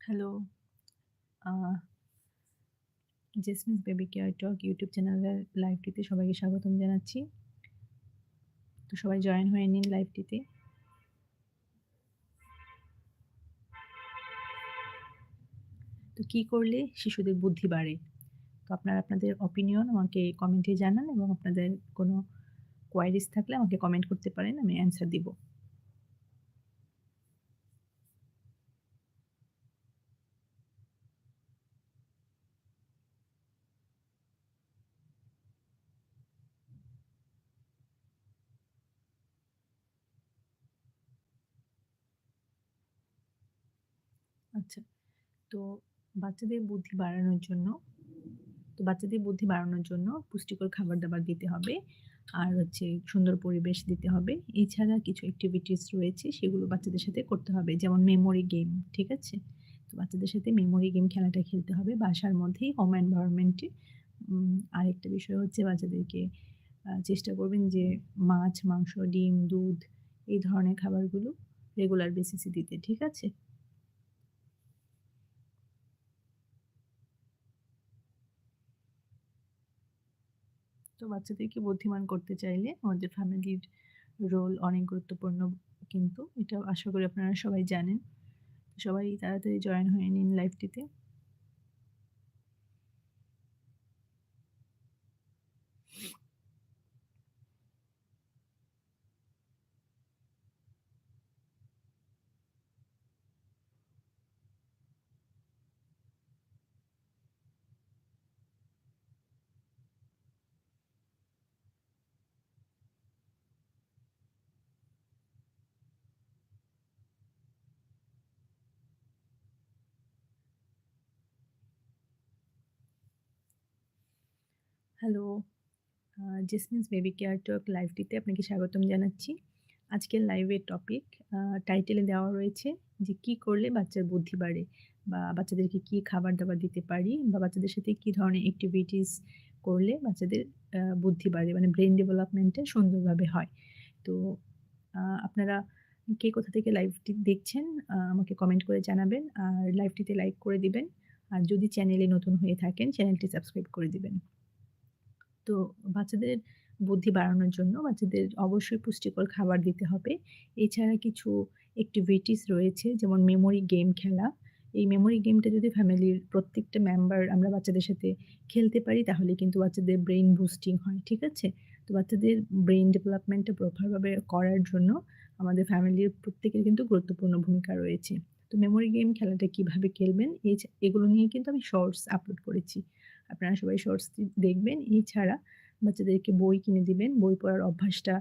Hello, আ Jasmine's baby care talk YouTube চ্যানেলের লাইভটিতে সবাইকে স্বাগতম জানাচ্ছি। তো সবাই জয়েন হয়ে নিন লাইভটিতে। তো কি করলে শিশুদের বুদ্ধি বাড়ে? তো আপনারা আপনাদের অপিনিয়ন আমাকে কমেন্টে জানান এবং আপনাদের কোনো কোয়েরিজ থাকলে আমাকে কমেন্ট করতে পারেন। আমি অ্যান্সার দিব। আচ্ছা। তো বাচ্চাদের বুদ্ধি বাড়ানোর জন্য তো বাচ্চাদের বুদ্ধি বাড়ানোর জন্য পুষ্টিকর খাবার-দাবার দিতে হবে। আর হচ্ছে সুন্দর পরিবেশ দিতে হবে। এছাড়া কিছু অ্যাক্টিভিটিস রয়েছে সেগুলো বাচ্চাদের সাথে করতে হবে। যেমন মেমোরি গেম, ঠিক আছে? তো বাচ্চাদের সাথে মেমোরি গেম খেলাটা খেলতে হবে বাসার মধ্যেই হোম এনভায়রনমেন্ট আরেকটা বিষয় হচ্ছে বাচ্চাদেরকে চেষ্টা করবেন যে মাছ, মাংস, ডিম, দুধ এই ধরনের খাবারগুলো রেগুলার বেসিস দিতে, ঠিক আছে? বাচ্চাদেরকে বুদ্ধিমান করতে চাইলে আমাদের ফ্যামিলির রোল অনেক গুরুত্বপূর্ণ কিন্তু। এটা আশা করি আপনারা সবাই জানেন। সবাই তাড়াতাড়ি জয়েন হয়ে নিন লাইভটিতে। Hello, Jasmine's baby care talk লাইভটিতে আপনাকে স্বাগতম জানাচ্ছি। আজকের লাইভের টপিক টাইটেলে দেওয়া রয়েছে যে কি করলে বাচ্চার বুদ্ধি বাড়ে? বা বাচ্চাদেরকে কি খাবার-দাবার দিতে পারি? বা বাচ্চাদের সাথে কি ধরনের অ্যাক্টিভিটিস করলে বাচ্চাদের বুদ্ধি বাড়ে? মানে ব্রেন ডেভেলপমেন্ট টা সুন্দরভাবে হয়। তো আপনারা কে কোথা থেকে লাইভটি দেখছেন আমাকে কমেন্ট করে জানাবেন। আর লাইভটিতে লাইক করে দিবেন। আর যদি চ্যানেলে নতুন হয়ে থাকেন চ্যানেলটি সাবস্ক্রাইব করে দিবেন। তো বাচ্চাদের বুদ্ধি বাড়ানোর জন্য বাচ্চাদের অবশ্যই পুষ্টিকর খাবার দিতে হবে। এছাড়া কিছু এক্টিভিটিস রয়েছে, যেমন মেমোরি গেম খেলা। এই মেমোরি গেমটা যদি ফ্যামিলির প্রত্যেকটা মেম্বার আমরা বাচ্চাদের সাথে খেলতে পারি, তাহলে কিন্তু বাচ্চাদের ব্রেইন বুস্টিং হয়। ঠিক আছে? তো বাচ্চাদের ব্রেইন ডেভেলপমেন্টটা প্রপারভাবে করার জন্য আমাদের ফ্যামিলির প্রত্যেকের কিন্তু গুরুত্বপূর্ণ ভূমিকা রয়েছে। তো মেমোরি গেম খেলাটা কীভাবে খেলবেন এছ এগুলো নিয়ে কিন্তু আমি শর্টস আপলোড করেছি। আপনারা সবাই শর্টসটি দেখবেন। এছাড়া বাচ্চাদেরকে বই কিনে দিবেন। বই পড়ার অভ্যাসটা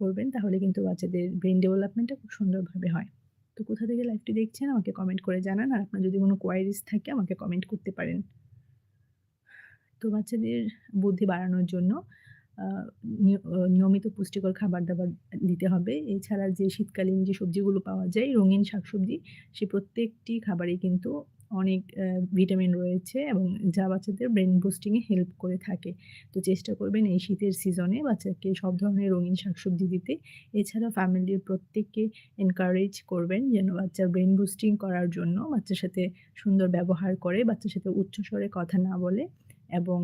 করবেন। তাহলে কিন্তু বাচ্চাদের ব্রেন ডেভেলপমেন্টটা খুব সুন্দরভাবে হয়। তো কোথা থেকে লাইভটি দেখছেন, আমাকে কমেন্ট করে জানান। আর আপনার যদি কোনো কোয়েরিজ থাকে, আমাকে কমেন্ট করতে পারেন। তো বাচ্চাদের বুদ্ধি বাড়ানোর জন্য নিয়মিত পুষ্টিকর খাবার-দাবার দিতে হবে। এছাড়া যে শীতকালীন যে সবজিগুলো পাওয়া যায়, রঙিন শাকসবজি, সে প্রত্যেকটি খাবারেই কিন্তু অনেক ভিটামিন রয়েছে এবং যা বাচ্চাদের ব্রেইন বুস্টিংয়ে হেল্প করে থাকে। তো চেষ্টা করবেন এই শীতের সিজনে বাচ্চাকে সব ধরনের রঙিন শাকসবজি দিতে। এছাড়া ফ্যামিলির প্রত্যেককে এনকারেজ করবেন যেন বাচ্চার ব্রেন বুস্টিং করার জন্য বাচ্চার সাথে সুন্দর ব্যবহার করে, বাচ্চার সাথে উচ্চস্বরে কথা না বলে এবং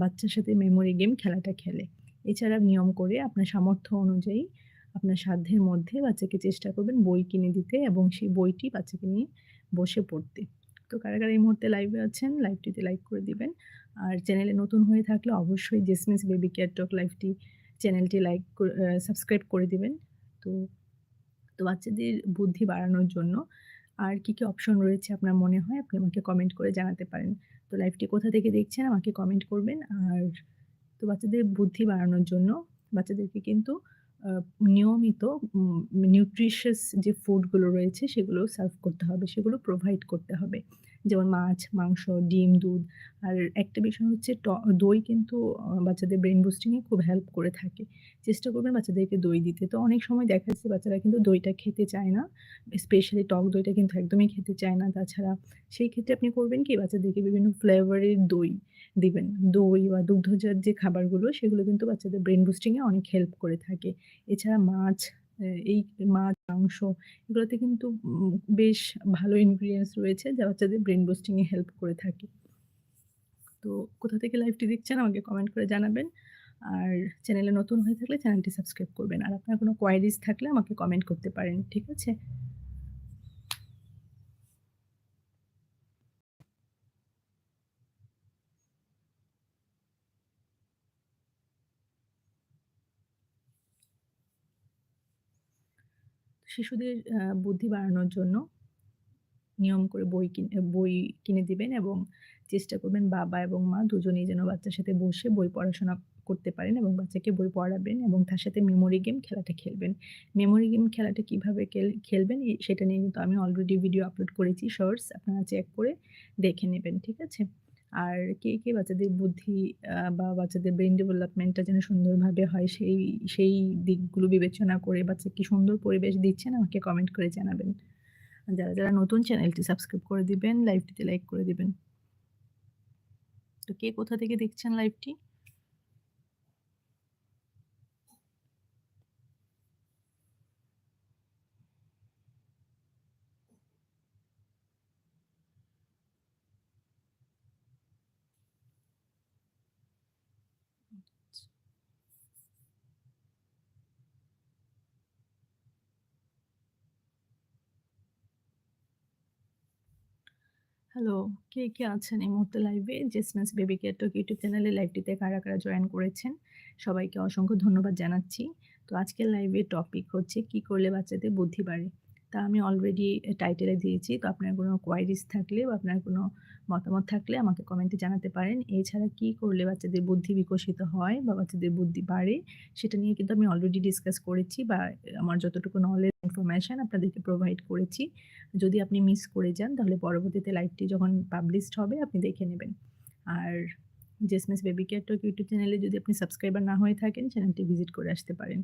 বাচ্চার সাথে মেমোরি গেম খেলাটা খেলে। এছাড়া নিয়ম করে আপনার সামর্থ্য অনুযায়ী আপনার সাধ্যের মধ্যে বাচ্চাকে চেষ্টা করবেন বই কিনে দিতে এবং সেই বইটি বাচ্চাকে নিয়ে বসে পড়তে। তো কারা, কারা এই মুহূর্তে লাইভে আছেন লাইভটিতে লাইক করে দিবেন। আর চ্যানেলে নতুন হয়ে থাকলে অবশ্যই জেসমিনস বেবি কেয়ার টক লাইভটি চ্যানেলটি লাইক সাবস্ক্রাইব করে দিবেন। তো, তো বাচ্চাদের বুদ্ধি বাড়ানোর জন্য আর কি, কি অপশন রয়েছে আপনার মনে হয় আপনি আমাকে কমেন্ট করে জানাতে পারেন। তো লাইভটি কোথা থেকে দেখছেন আমাকে কমেন্ট করবেন। আর তো বাচ্চাদের বুদ্ধি বাড়ানোর জন্য বাচ্চাদেরকে কিন্তু নিয়মিত নিউট্রিশিয়াস যে ফুডগুলো রয়েছে সেগুলো সার্ভ করতে হবে। সেগুলো প্রোভাইড করতে হবে। যেমন মাছ, মাংস, ডিম, দুধ। আর একটা বিষয় হচ্ছে দই কিন্তু বাচ্চাদের ব্রেন বুস্টিংয়ে খুব হেল্প করে থাকে। চেষ্টা করবেন বাচ্চাদেরকে দই দিতে। তো অনেক সময় দেখা যাচ্ছে বাচ্চারা কিন্তু দইটা খেতে চায় না। স্পেশালি টক দইটা কিন্তু একদমই খেতে চায় না। তাছাড়া সেই ক্ষেত্রে আপনি করবেন কি বাচ্চাদেরকে বিভিন্ন ফ্লেভারের দই দিবেন। দই বা দুগ্ধজাত যে খাবারগুলো সেগুলো কিন্তু বাচ্চাদের ব্রেন বুস্টিংয়ে অনেক হেল্প করে থাকে। এছাড়া মাছ এই মাছ, মাংস এগুলোতে কিন্তু বেশ ভালো ইনগ্রিডিয়েন্টস রয়েছে যা বাচ্চাদের ব্রেন বোস্টিংয়ে হেল্প করে থাকে। তো কোথা থেকে লাইভটি দেখছেন আমাকে কমেন্ট করে জানাবেন। আর চ্যানেলে নতুন হয়ে থাকলে চ্যানেলটি সাবস্ক্রাইব করবেন। আর আপনার কোনো কোয়ারিজ থাকলে আমাকে কমেন্ট করতে পারেন। ঠিক আছে? শিশুদের বুদ্ধি বাড়ানোর জন্য নিয়ম করে বই কিনে বই কিনে দিবেন এবং চেষ্টা করবেন বাবা এবং মা দুজনেই যেন বাচ্চার সাথে বসে বই পড়াশোনা করতে পারেন এবং বাচ্চাকে বই পড়াবেন এবং তার সাথে মেমোরি গেম খেলাটা খেলবেন। মেমোরি গেম খেলাটা কীভাবে খেলবেন সেটা নিয়ে কিন্তু আমি অলরেডি ভিডিও আপলোড করেছি শর্টস আপনারা চেক করে দেখে নেবেন। ঠিক আছে? আর কে, কে বাচ্চাদের বুদ্ধি বা বাচ্চাদের ব্রেন ডেভেলপমেন্টটা যেন সুন্দরভাবে হয় সেই সেই দিকগুলো বিবেচনা করে বাচ্চা কি সুন্দর পরিবেশ দিচ্ছেন আমাকে কমেন্ট করে জানাবেন। যারা, যারা নতুন চ্যানেলটি সাবস্ক্রাইব করে দিবেন, লাইভটিতে লাইক করে দিবেন। তো কে কোথা থেকে দেখছেন লাইভটি? হ্যালো, কে, কে আছেন এই মুহূর্তে লাইভে? Jasmine's baby care talk YouTube চ্যানেলে লাইভটিতে কারা, কারা জয়েন করেছেন? সবাইকে অসংখ্য ধন্যবাদ জানাচ্ছি। তো আজকের লাইভে টপিক হচ্ছে কি করলে বাচ্চাদের বুদ্ধি বাড়ে? তা আমি অলরেডি টাইটেলে দিয়েছি। তো আপনার কোনো কোয়েরিজ থাকলে বা আপনার কোনো মতামত থাকলে আমাকে কমেন্টে জানাতে পারেন। এছাড়া কি করলে বাচ্চাদের বুদ্ধি বিকশিত হয় বা বাচ্চাদের বুদ্ধি বাড়ে, সেটা নিয়ে কিন্তু আমি অলরেডি ডিসকাস করেছি বা আমার যতটুকু নলেজ ইনফরমেশন আপনাদেরকে প্রোভাইড করেছি। যদি আপনি মিস করে যান, তাহলে পরবর্তীতে লাইভটি যখন পাবলিশড হবে, আপনি দেখে নেবেন। আর Jasmine's baby care talk YouTube চ্যানেলে যদি আপনি সাবস্ক্রাইবার না হয়ে থাকেন চ্যানেলটি ভিজিট করে আসতে পারেন।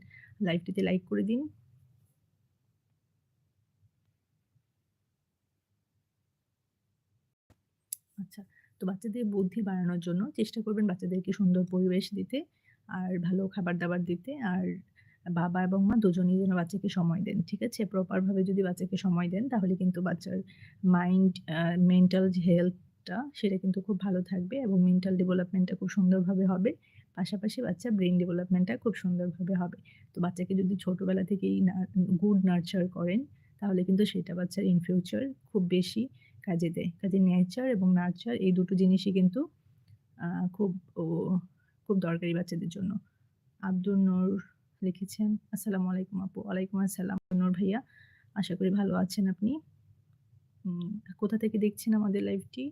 লাইভটিতে লাইক করে দিন। আচ্ছা। তো বাচ্চাদের বুদ্ধি বাড়ানোর জন্য চেষ্টা করবেন বাচ্চাদেরকে সুন্দর পরিবেশ দিতে, আর ভালো খাবার-দাবার দিতে। আর বাবা এবং মা দুজনেই যেন বাচ্চাকে সময় দেন। ঠিক আছে? প্রপারভাবে যদি বাচ্চাকে সময় দেন তাহলে কিন্তু বাচ্চার মাইন্ড মেন্টাল যে হেলথ টা সেটা কিন্তু খুব ভালো থাকবে এবং মেন্টাল ডেভেলপমেন্টটা খুব সুন্দরভাবে হবে। পাশাপাশি বাচ্চা ব্রেইন ডেভেলপমেন্টটা খুব সুন্দরভাবে হবে। তো বাচ্চাকে যদি ছোটোবেলা থেকেই গুড নার্চার করেন তাহলে কিন্তু সেটা বাচ্চার ইন ফিউচার খুব বেশি কাজে দেয়। কাজে নেচার এবং নার্চার এই দুটো জিনিসই কিন্তু খুব খুব দরকারি বাচ্চাদের জন্য। আব্দুল নূর লিখেছেন, "আসসালামু আলাইকুম আপু।" ওয়ালাইকুম আসসালাম নূর ভাইয়া। আশা করি ভালো আছেন আপনি। কোথা থেকে দেখছেন আমাদের লাইভটি?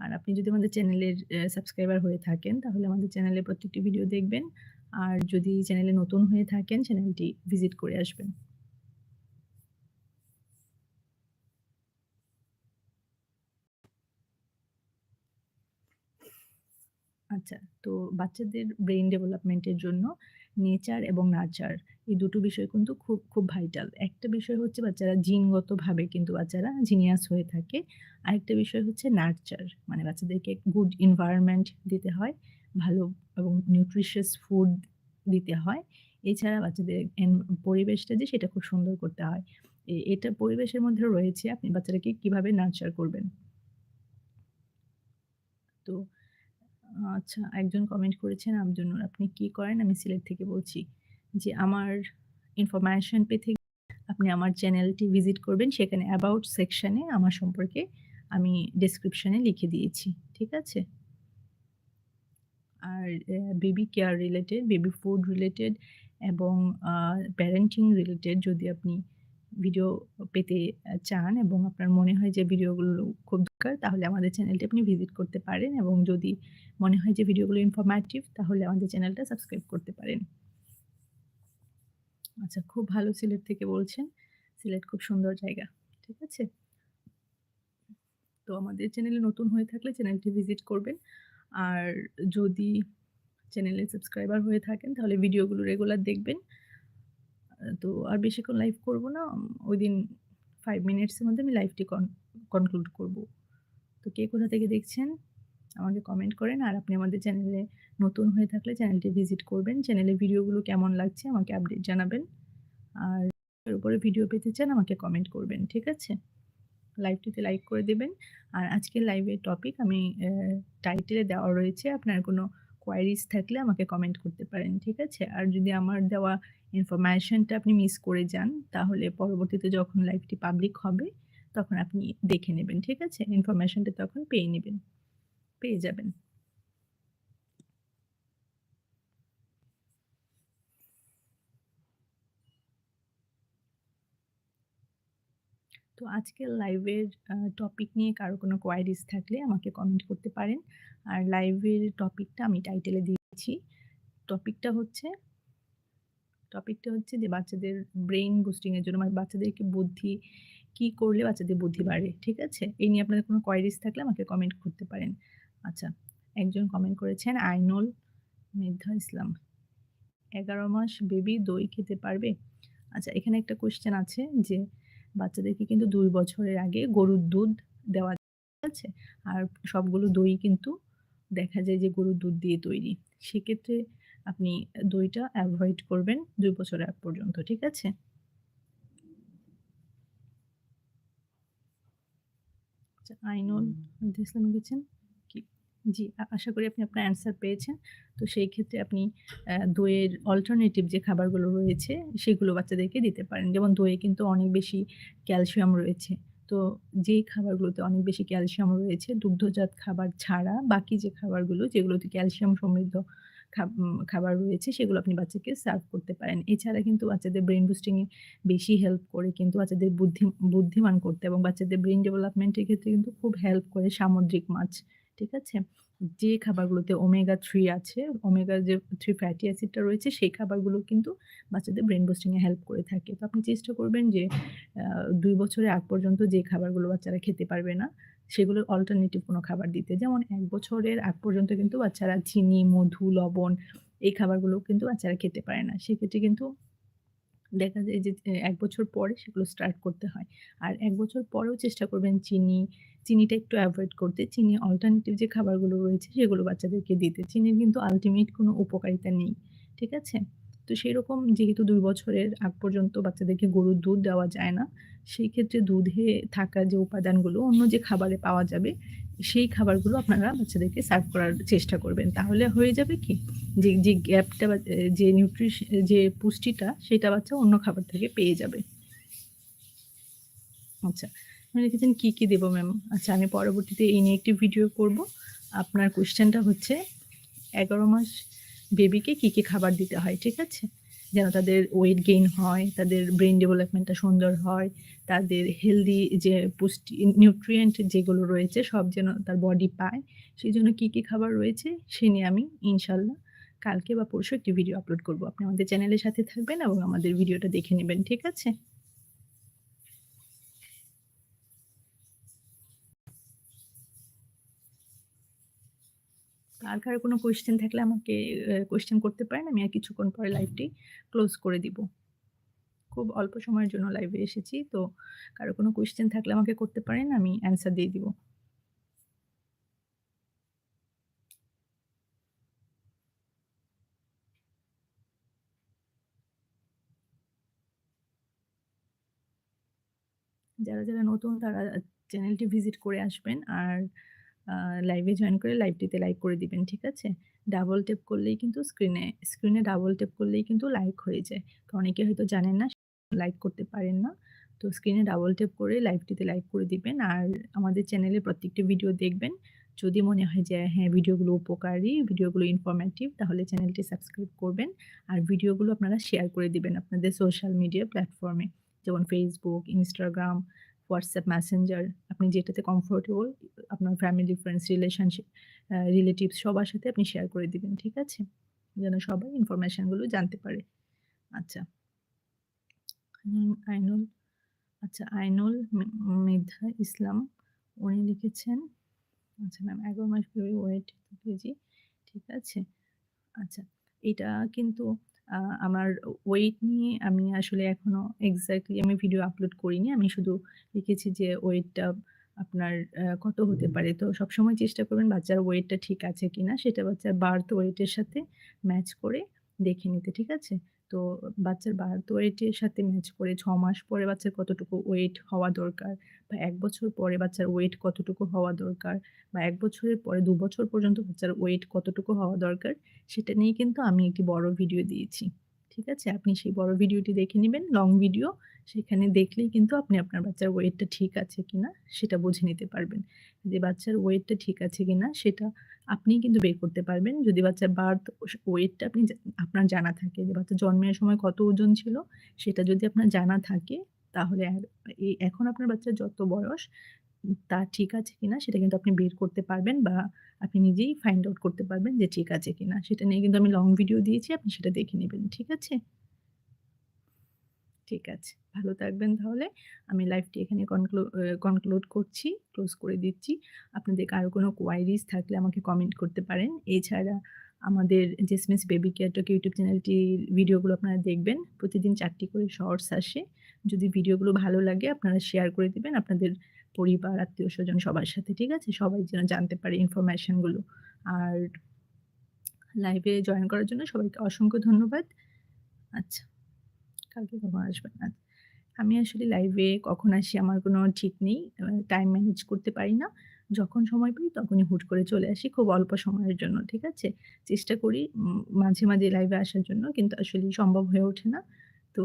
আর আপনি যদি আমাদের চ্যানেলের সাবস্ক্রাইবার হয়ে থাকেন তাহলে আমাদের চ্যানেলে প্রত্যেকটি ভিডিও দেখবেন। আর যদি চ্যানেলে নতুন হয়ে থাকেন চ্যানেলটি ভিজিট করে আসবেন। আচ্ছা, তো বাচ্চাদের ব্রেইন ডেভেলপমেন্টের জন্য নেচার এবং নার্চার এই দুটো বিষয় কিন্তু খুব, খুব ভাইটাল। একটা বিষয় হচ্ছে বাচ্চারা জিনগতভাবে কিন্তু বাচ্চারা জিনিয়াস হয়ে থাকে। আরেকটা বিষয় হচ্ছে নার্চার মানে বাচ্চাদেরকে গুড এনভায়রনমেন্ট দিতে হয়। ভালো এবং নিউট্রিশিয়াস ফুড দিতে হয়। এছাড়া বাচ্চাদের পরিবেশটা যে সেটা খুব সুন্দর করতে হয়। এটা পরিবেশের মধ্যে রয়েছে আপনি বাচ্চাটাকে কীভাবে নার্চার করবেন। তো আচ্ছা একজন কমেন্ট করেছেন আব্দুল "আপনি কি করেন?" আমি সিলেট থেকে বলছি। যে আমার ইনফরমেশন পেতে আপনি আমার চ্যানেলটি ভিজিট করবেন। সেখানে অ্যাবাউট সেকশানে আমার সম্পর্কে আমি ডেসক্রিপশন লিখে দিয়েছি। ঠিক আছে? আর baby care related, baby food related এবং প্যারেন্টিং রিলেটেড যদি আপনি ভিডিও পেতে চান এবং আপনার মনে হয় যে ভিডিওগুলো খুব দরকার, তাহলে আমাদের চ্যানেলটি আপনি ভিজিট করতে পারেন এবং যদি মনে হয় যে ভিডিওগুলো ইনফরমেটিভ তাহলে আমাদের চ্যানেলটা সাবস্ক্রাইব করতে পারেন। আচ্ছা খুব ভালো সিলেট থেকে বলছেন। সিলেট খুব সুন্দর জায়গা। ঠিক আছে? তো আমাদের চ্যানেলে নতুন হয়ে থাকলে চ্যানেলটি ভিজিট করবেন। আর যদি চ্যানেলে সাবস্ক্রাইবার হয়ে থাকেন, তাহলে ভিডিওগুলো রেগুলার দেখবেন। তো আর বেশিক্ষণ লাইভ করব না। ওই দিন ফাইভ মিনিটসের মধ্যে আমি লাইভটি কন কনক্লুড করব। তো কে কোথা থেকে দেখছেন? আমাকে কমেন্ট করেন। আর আপনি আমাদের চ্যানেলে নতুন হয়ে থাকলে চ্যানেলটি ভিজিট করবেন। চ্যানেলে ভিডিওগুলো কেমন লাগছে আমাকে আপডেট জানাবেন। আর এর উপরে ভিডিও পেতে চান আমাকে কমেন্ট করবেন। ঠিক আছে? লাইভটিতে লাইক করে দেবেন আর আজকের লাইভের টপিক আমি টাইটেলে দেওয়া রয়েছে। আপনার কোনো কোয়েরিজ থাকলে আমাকে কমেন্ট করতে পারেন। ঠিক আছে? আর যদি আমার দেওয়া ইনফরমেশনটা আপনি মিস করে যান, তাহলে পরবর্তীতে যখন লাইভটি পাবলিক হবে, তখন আপনি দেখে নেবেন। ঠিক আছে? ইনফরমেশনটা তখন পেয়ে নেবেন পেয়ে যাবেন। তো আজকের লাইভের টপিক নিয়ে কারও কোনো কোয়েরিজ থাকলে আমাকে কমেন্ট করতে পারেন। আর লাইভের টপিকটা আমি টাইটেলে দিয়েছি। টপিকটা হচ্ছে টপিকটা হচ্ছে যে বাচ্চাদের ব্রেইন বুস্টিং এর জন্য মানে বাচ্চাদেরকে বুদ্ধি কি করলে বাচ্চাদের বুদ্ধি বাড়ে। ঠিক আছে? এই নিয়ে আপনাদের কোনো কোয়েরিজ থাকলে আমাকে কমেন্ট করতে পারেন। আচ্ছা, একজন কমেন্ট করেছেন আইনুল মেধা ইসলাম। ১১ মাস বেবি দই খেতে পারবে? আচ্ছা, এখানে একটা কোয়েশ্চেন আছে যে বাচ্চাদেরকে কিন্তু দুই বছরের আগে গরুর দুধ দেওয়া আছে? আর সবগুলো দই কিন্তু দেখা যায় যে গরুর দুধ দিয়ে তৈরি। সেক্ষেত্রে আপনি দইটা অ্যাভয়েড করবেন দুই বছর আগ পর্যন্ত। ঠিক আছে? আচ্ছা, আইনুল ইসলাম কি? জি, আশা করি আপনি আপনার অ্যান্সার পেয়েছেন। তো সেই ক্ষেত্রে আপনি দইয়ের অল্টারনেটিভ যে খাবারগুলো রয়েছে, সেগুলো বাচ্চাদেরকে দিতে পারেন। যেমন দইয়ে কিন্তু অনেক বেশি ক্যালসিয়াম রয়েছে। তো যেই খাবারগুলোতে অনেক বেশি ক্যালসিয়াম রয়েছে, দুগ্ধজাত খাবার ছাড়া বাকি যে খাবারগুলো যেগুলোতে ক্যালসিয়াম সমৃদ্ধ খাব খাবার রয়েছে, সেগুলো আপনি বাচ্চাকে সার্ভ করতে পারেন। এছাড়া কিন্তু বাচ্চাদের ব্রেন বুস্টিং এ বেশি হেল্প করে কিন্তু বাচ্চাদের বুদ্ধি বুদ্ধিমান করতে এবং বাচ্চাদের ব্রেইন ডেভেলপমেন্টের ক্ষেত্রে কিন্তু খুব হেল্প করে সামুদ্রিক মাছ। ঠিক আছে? যে খাবারগুলোতে ওমেগা থ্রি আছে, ওমেগা যে থ্রি ফ্যাটি অ্যাসিডটা রয়েছে, সেই খাবারগুলো কিন্তু বাচ্চাদের ব্রেন বুস্টিং এ হেল্প করে থাকে। তো আপনি চেষ্টা করবেন যে দুই ২ বছরের আগ পর্যন্ত যে খাবারগুলো বাচ্চারা খেতে পারবে না, সেগুলোর অল্টারনেটিভ কোনো খাবার দিতে। যেমন এক বছরের আগ পর্যন্ত কিন্তু বাচ্চারা চিনি, মধু, লবণ এই খাবারগুলো কিন্তু বাচ্চারা খেতে পারে না। সেক্ষেত্রে কিন্তু দেখা যায় যে এক বছর পরে সেগুলো স্টার্ট করতে হয়। আর এক বছর পরেও চেষ্টা করবেন চিনি, চিনিটা একটু অ্যাভয়েড করতে। চিনি অল্টারনেটিভ যে খাবারগুলো রয়েছে সেগুলো বাচ্চাদেরকে দিতে। চিনির কিন্তু আলটিমেট কোনো উপকারিতা নেই। ঠিক আছে? তো সেরকম যেহেতু দুই বছরের আগ পর্যন্ত বাচ্চাদেরকে গরুর দুধ দেওয়া যায় না, সেই ক্ষেত্রে দুধে থাকা যে উপাদানগুলো অন্য যে খাবারে পাওয়া যাবে, সেই খাবারগুলো আপনারা বাচ্চাদেরকে সার্ভ করার চেষ্টা করবেন। তাহলে হয়ে যাবে কি? যে, যে গ্যাপটা যে নিউট্রিশ যে পুষ্টিটা সেটা বাচ্চা অন্য খাবার থেকে পেয়ে যাবে। আচ্ছা, আপনি লিখেছেন কী কি দেব ম্যাম? আচ্ছা, আমি পরবর্তীতে এই নিয়ে একটি ভিডিও করব। আপনার কোয়েশ্চেনটা হচ্ছে ১১ মাস বেবিকে কি, কি খাবার দিতে হয়, ঠিক আছে? যেন তাদের ওয়েট গেইন হয়, তাদের ব্রেন ডেভেলপমেন্টটা সুন্দর হয়, তাদের হেলদি যে পুষ্টি নিউট্রিয়েন্ট যেগুলো রয়েছে সব যেন তার বডি পায়, সেই জন্য কী কী খাবার রয়েছে সে নিয়ে আমি ইনশাল্লাহ কালকে বা পরশু একটি ভিডিও আপলোড করব। আপনি আমাদের চ্যানেলের সাথে থাকবেন এবং আমাদের ভিডিওটা দেখে নেবেন ঠিক আছে? আর কারও কোনো কোয়েশ্চেন থাকলে আমাকে কোয়েশ্চেন করতে পারেন। আমি আর কিছুক্ষণ পরে লাইভটি ক্লোজ করে দিব। খুব অল্প সময়ের জন্য লাইভে এসেছি। তো কারও কোনো কোয়েশ্চেন থাকলে আমাকে করতে পারেন। আমি অ্যান্সার দিয়ে দিব। যারা, যারা নতুন তারা চ্যানেলটি ভিজিট করে আসবেন। আর লাইভে জয়েন করে লাইভটিতে লাইক করে দিবেন, ঠিক আছে? ডাবল টেপ করলেই কিন্তু স্ক্রিনে স্ক্রিনে ডাবল টেপ করলেই কিন্তু লাইক হয়ে যায়। তো অনেকে হয়তো জানেন না, লাইক করতে পারেন না। তো স্ক্রিনে ডাবল টেপ করে লাইভটিতে লাইক করে দিবেন। আর আমাদের চ্যানেলে প্রত্যেকটি ভিডিও দেখবেন। যদি মনে হয় যে হ্যাঁ, ভিডিওগুলো উপকারী, ভিডিওগুলো ইনফরমেটিভ তাহলে চ্যানেলটি সাবস্ক্রাইব করবেন। আর ভিডিওগুলো আপনারা শেয়ার করে দিবেন আপনাদের সোশ্যাল মিডিয়া প্ল্যাটফর্মে। যেমন ফেসবুক Instagram, WhatsApp Messenger আপনি যেটাতে কমফোর্টেবল আপনার ফ্যামিলি, ফ্রেন্ডস, রিলেশনশিপ রিলেটিভস সবার সাথে আপনি শেয়ার করে দিবেন, ঠিক আছে? যেন সবাই ইনফরমেশনগুলো জানতে পারে। আচ্ছা। আইনুল আচ্ছা, আইনুল মেধা ইসলাম উনি লিখেছেন আচ্ছা ম্যাম ১১ মাস ওয়েট কেজি ঠিক আছে? আচ্ছা, এটা কিন্তু আমার ওয়েট নিয়ে আমি আসলে এখনও এক্স্যাক্টলি আমি ভিডিও আপলোড করিনি। আমি শুধু লিখেছি যে ওয়েটটা আপনার কত হতে পারে। তো সবসময় চেষ্টা করবেন বাচ্চার ওয়েটটা ঠিক আছে কিনা সেটা বাচ্চার বার্থ ওয়েটের সাথে ম্যাচ করে দেখে নিতে, ঠিক আছে? তো বাচ্চার বার্থ ওয়েটের সাথে ম্যাচ করে ছ মাস পরে বাচ্চার কতটুকু ওয়েট হওয়া দরকার? বা এক বছর পরে বাচ্চার ওয়েট কতটুকু হওয়া দরকার? বা এক বছরের পরে দু বছর পর্যন্ত বাচ্চার ওয়েট কতটুকু হওয়া দরকার? সেটা নিয়ে কিন্তু আমি একটি বড় ভিডিও দিয়েছি। ঠিক আছে? আপনি সেই বড় ভিডিওটি দেখে নিবেন, লং ভিডিও। সেখানে দেখলেই কিন্তু আপনি আপনার বাচ্চার ওয়েটটা ঠিক আছে কিনা সেটা বুঝে নিতে পারবেন। যে বাচ্চার ওয়েটটা ঠিক আছে কিনা সেটা আপনিই কিন্তু বের করতে পারবেন। যদি বাচ্চার বার্থ ওয়েটটা আপনি আপনার জানা থাকে যে বাচ্চা জন্মের সময় কত ওজন ছিল সেটা যদি আপনার জানা থাকে তাহলে এখন আপনার বাচ্চার যত বয়স তা ঠিক আছে কিনা সেটা কিন্তু আপনি বের করতে পারবেন বা আপনি নিজেই ফাইন্ড আউট করতে পারবেন যে ঠিক আছে কিনা। সেটা নিয়ে কিন্তু আমি লং ভিডিও দিয়েছি আপনি সেটা দেখে নেবেন ঠিক আছে? ঠিক আছে। ভালো থাকবেন তাহলে। আমি লাইভটি এখানে কনক্লুড করছি, ক্লোজ করে দিচ্ছি। আপনাদের কারও কোনো কোয়ারিজ থাকলে আমাকে কমেন্ট করতে পারেন। এছাড়া আমাদের Jasmine's baby care talk YouTube চ্যানেলটির ভিডিওগুলো আপনারা দেখবেন। প্রতিদিন চারটি করে শর্টস আসে। যদি ভিডিওগুলো ভালো লাগে আপনারা শেয়ার করে দেবেন আপনাদের পরিবার, আত্মীয় স্বজন সবার সাথে। ঠিক আছে? সবাই যেন জানতে পারে ইনফরমেশনগুলো। আর লাইভে জয়েন করার জন্য সবাইকে অসংখ্য ধন্যবাদ। আচ্ছা। কালকে কখন আসবেন? আচ্ছা। আমি আসলে লাইভে কখন আসি আমার কোনো ঠিক নেই। টাইম ম্যানেজ করতে পারি না। যখন সময় পাই তখনই হুট করে চলে আসি খুব অল্প সময়ের জন্য। ঠিক আছে? চেষ্টা করি মাঝে, মাঝে লাইভে আসার জন্য কিন্তু আসলেই সম্ভব হয়ে ওঠে না। তো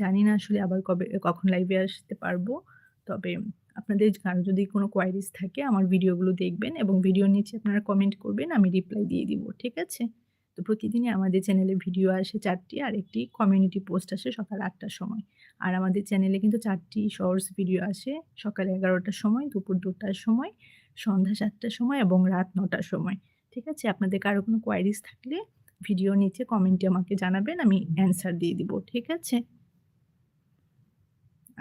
জানি না আসলে আবার কবে কখন লাইভে আসতে পারব। তবে আপনাদের কারও যদি কোনো কোয়ারিজ থাকে আমার ভিডিওগুলো দেখবেন এবং ভিডিওর নিচে আপনারা কমেন্ট করবেন আমি রিপ্লাই দিয়ে দিব। ঠিক আছে? তো প্রতিদিনই আমাদের চ্যানেলে ভিডিও আসে চারটি আর একটি কমিউনিটি পোস্ট আসে সকাল আটটার সময়। আর আমাদের চ্যানেলে কিন্তু ৪ টি শর্টস ভিডিও আসে সকাল এগারোটার সময়, দুপুর দুটার সময়, সন্ধ্যা সাতটার সময় এবং রাত নটার সময়। ঠিক আছে? আপনাদের কারও কোনো কোয়ারিজ থাকলে ভিডিও নিচে কমেন্টে আমাকে জানাবেন আমি অ্যান্সার দিয়ে দিব। ঠিক আছে?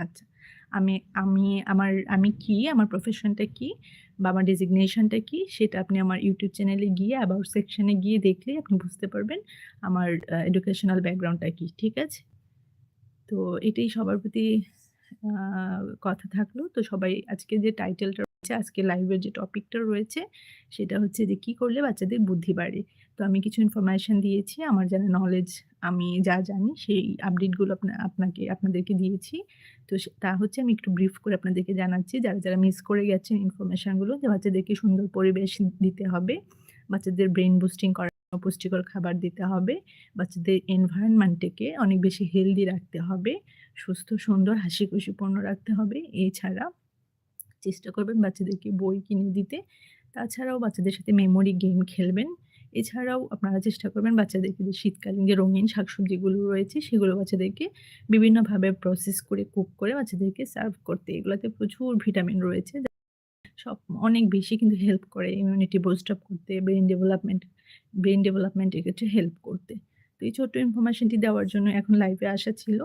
আচ্ছা। আমি আমি আমার আমি কি, আমার প্রফেশনটা কি বা আমার ডেজিগনেশনটা কি সেটা আপনি আমার ইউটিউব চ্যানেলে গিয়ে অ্যাবাউট সেকশনে গিয়ে দেখলেই আপনি বুঝতে পারবেন আমার এডুকেশনাল ব্যাকগ্রাউন্ডটা কি। ঠিক আছে? তো এটাই সবার প্রতি কথা থাকল। তো সবাই আজকে যে টাইটেলটা আজকে লাইভের যে টপিকটা রয়েছে সেটা হচ্ছে যে কি করলে বাচ্চাদের বুদ্ধি বাড়ে। তো আমি কিছু ইনফরমেশন দিয়েছি। আমার জানা নলেজ আমি যা জানি সেই আপডেটগুলো আপনা আপনাকে আপনাদেরকে দিয়েছি। তো তা হচ্ছে আমি একটু ব্রিফ করে আপনাদেরকে জানাচ্ছি যারা, যারা মিস করে গেছেন ইনফরমেশনগুলো যে বাচ্চাদেরকে সুন্দর পরিবেশ দিতে হবে। বাচ্চাদের ব্রেন বুস্টিং জন্য পুষ্টিকর খাবার দিতে হবে। বাচ্চাদের এনভায়রনমেন্টটাকে অনেক বেশি হেলদি রাখতে হবে। সুস্থ, সুন্দর, হাসিখুশিপূর্ণ রাখতে হবে। এছাড়া চেষ্টা করবেন বাচ্চাদেরকে বই কিনে দিতে। তাছাড়াও বাচ্চাদের সাথে মেমোরি গেম খেলবেন। এছাড়াও আপনারা চেষ্টা করবেন বাচ্চাদেরকে যে শীতকালীন যে রঙিন শাকসবজিগুলো রয়েছে সেগুলো বাচ্চাদেরকে বিভিন্নভাবে প্রসেস করে কুক করে বাচ্চাদেরকে সার্ভ করতে। এগুলোতে প্রচুর ভিটামিন রয়েছে। সব অনেক বেশি কিন্তু হেল্প করে ইমিউনিটি বুস্ট আপ করতে, ব্রেইন ডেভেলপমেন্ট ব্রেইন ডেভেলপমেন্ট এর ক্ষেত্রে হেল্প করতে। তো এই ছোট্ট ইনফরমেশনটি দেওয়ার জন্য এখন লাইভে আসা ছিল।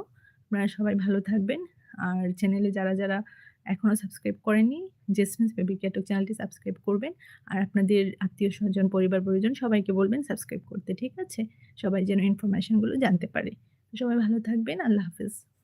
আপনারা সবাই ভালো থাকবেন। আর চ্যানেলে যারা, যারা এখনও সাবস্ক্রাইব করেননি জেসমিন্স বেবি ক্যাটক চ্যানেলটি সাবস্ক্রাইব করবেন। আর আপনাদের আত্মীয় স্বজন পরিবার-পরিজন সবাইকে বলবেন সাবস্ক্রাইব করতে। ঠিক আছে? সবাই যেন ইনফরমেশনগুলো জানতে পারে। সবাই ভালো থাকবেন। আল্লাহ হাফেজ।